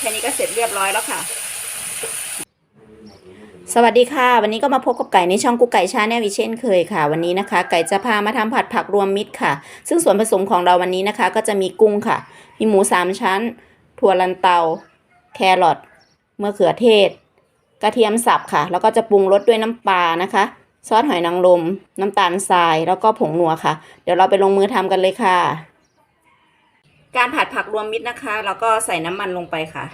แค่นี้ก็เสร็จเรียบร้อยแล้วค่ะ สวัสดีค่ะ วันนี้ก็มาพบกับไก่ในช่องกุ๊กไก่ชาแนลอีเช่นเคยค่ะ วันนี้นะคะ ไก่จะพามาทำผัดผักรวมมิตรค่ะ ซึ่งส่วนผสมของเราวันนี้นะคะ ก็จะมีกุ้งค่ะ มีหมูสามชั้น ถั่วลันเตา แครอทมะเขือเทศ กระเทียมสับค่ะ แล้วก็จะปรุงรสด้วยน้ำปลานะคะ ซอสหอยนางรมน้ำตาลทรายแล้วก็ผงนัวค่ะ เดี๋ยวเราไปลงมือทำกันเลยค่ะ การผัดผักรวมมิตรนะคะเราก็ใส่น้ำมันลงไปค่ะ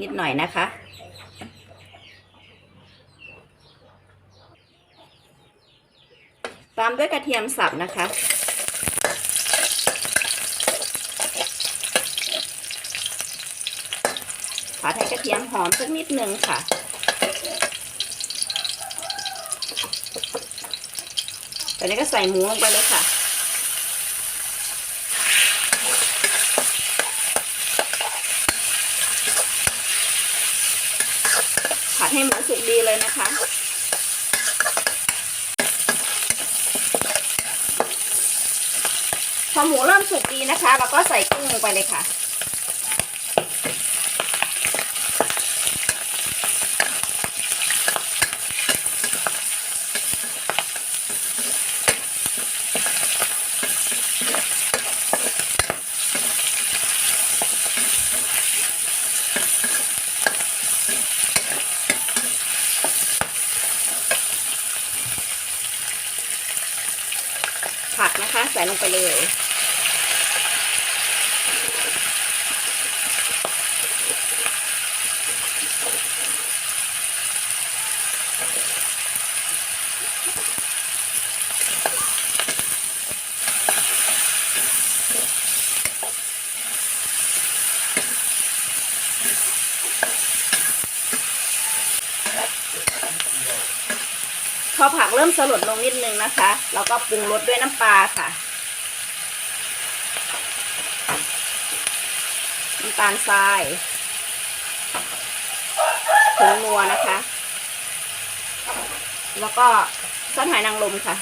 นิดหน่อยนะคะ ตามด้วยกระเทียมสับนะคะผัดให้กระเทียมหอมสักนิดนึงค่ะ ตอนนี้ก็ใส่หมูลงไปเลยค่ะ ผัดให้หมูสุกดีเลยนะคะ พอหมูเริ่มสุกดีนะคะ เราก็ใส่กุ้งลงไปเลยค่ะ ผักนะคะ ใส่ลงไปเลย พอผักเริ่มสลดลงนิดนึงนะคะเราก็ปรุงรสด้วยน้ำปลาค่ะน้ำตาลทรายผงนัวนะคะ แล้วก็ซอสหอยนางรมค่ะ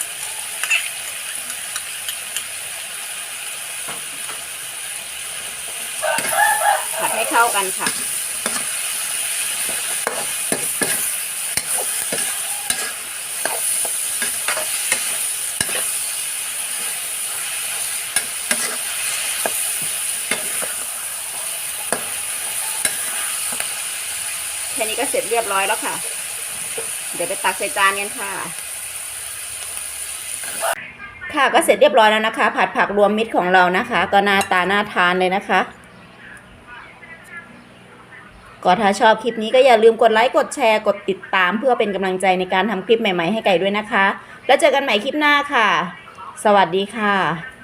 ผัดให้เข้ากันค่ะ แค่นี้ก็เสร็จเรียบร้อยแล้วค่ะ เดี๋ยวไปตักใส่จานกันค่ะ ค่ะก็เสร็จเรียบร้อยแล้วนะคะ ผัดผักรวมมิตรของเรานะคะ ก็หน้าตาน่าทานเลยนะคะก็ถ้าชอบคลิปนี้ก็อย่าลืมกดไลค์กดแชร์กดติดตามเพื่อเป็นกำลังใจในการทำคลิปใหม่ๆให้ไก่ด้วยนะคะ แล้วเจอกันใหม่คลิปหน้าค่ะ สวัสดีค่ะ